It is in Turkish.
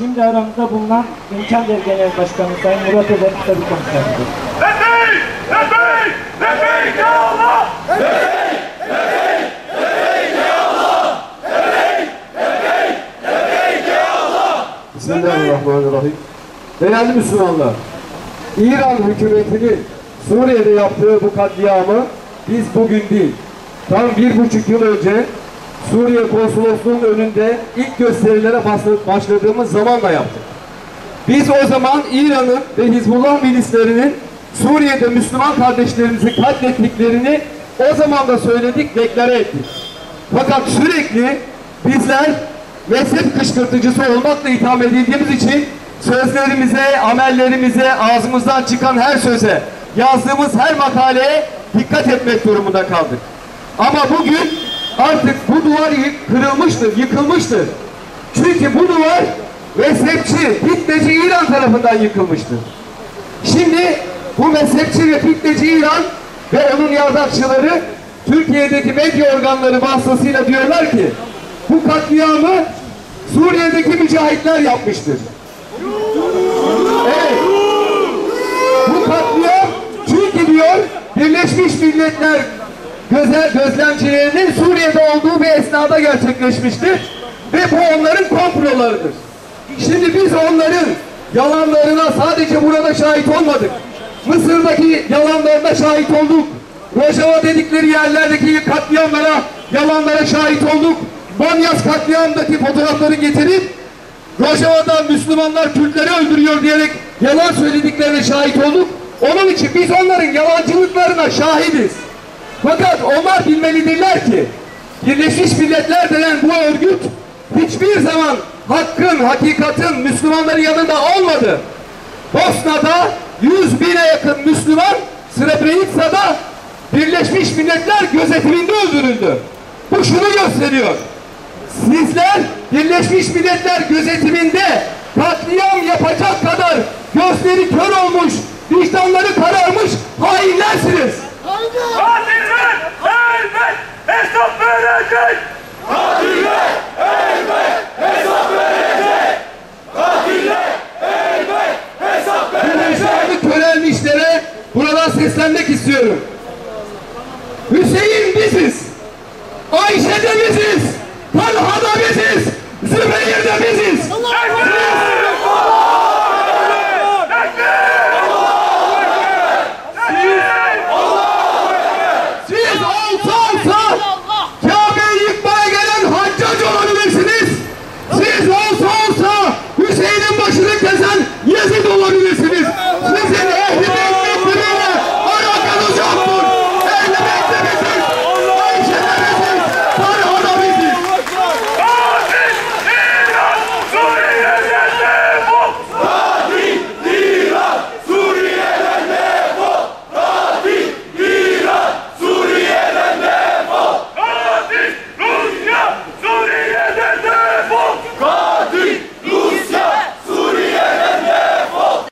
Şimdi aramızda bulunan İmkandev Genel Başkanı Sayın Murat Özer kısa bir konuşma yapacak. Nefik! Nefik! Nefik ya Allah! Bismillahirrahmanirrahim. Değerli Müslümanlar, İran hükümetinin Suriye'de yaptığı bu katliamı biz bugün değil, tam bir buçuk yıl önce Suriye konsolosluğunun önünde ilk gösterilere başla- başladığımız zamanla yaptık. Biz o zaman İran'ın ve Hizbullah milislerinin Suriye'de Müslüman kardeşlerimizi katlettiklerini o zaman da söyledik, deklare ettik. Fakat sürekli bizler mezhep kışkırtıcısı olmakla itham edildiğimiz için sözlerimize, amellerimize, ağzımızdan çıkan her söze, yazdığımız her makaleye dikkat etmek durumunda kaldık. Ama bugün artık bu duvar kırılmıştır, yıkılmıştır. Çünkü bu duvar mezhepçi, fitneci İran tarafından yıkılmıştır. Şimdi bu mezhepçi ve fitneci İran ve onun yardakçıları Türkiye'deki medya organları vasıtasıyla diyorlar ki bu katliamı Suriye'deki mücahitler yapmıştır. Evet. Bu katliam çünkü diyor Birleşmiş Milletler göze, gözlemcilerinin Suriye'de olduğu bir esnada gerçekleşmiştir. Ve bu onların komplolarıdır. Şimdi biz onların yalanlarına sadece burada şahit olmadık. Mısır'daki yalanlarına şahit olduk. Rojava dedikleri yerlerdeki katliamlara, yalanlara şahit olduk. Banyas katliamındaki fotoğrafları getirip Rojava'da Müslümanlar Kürtleri öldürüyor diyerek yalan söylediklerine şahit olduk. Onun için biz onların yalancılıklarına şahidiz. Fakat onlar bilmelidirler ki Birleşmiş Milletler denen bu örgüt hiçbir zaman hakkın, hakikatin Müslümanların yanında olmadı. Bosna'da 100 bine yakın Müslüman Srebrenica'da Birleşmiş Milletler gözetiminde öldürüldü. Bu şunu gösteriyor. Sizler Birleşmiş Milletler gözetiminde katliam yapacak kadar gözleri kör olmuş, vicdanları kararmış hainlersiniz. Katiller elbet hesap verecek! Bu vicdanlı körelmişlere buradan seslenmek istiyorum. Hüseyin biziz. Ayşe de biziz. Talha da biziz. Zübeyir de biziz. Hepiniz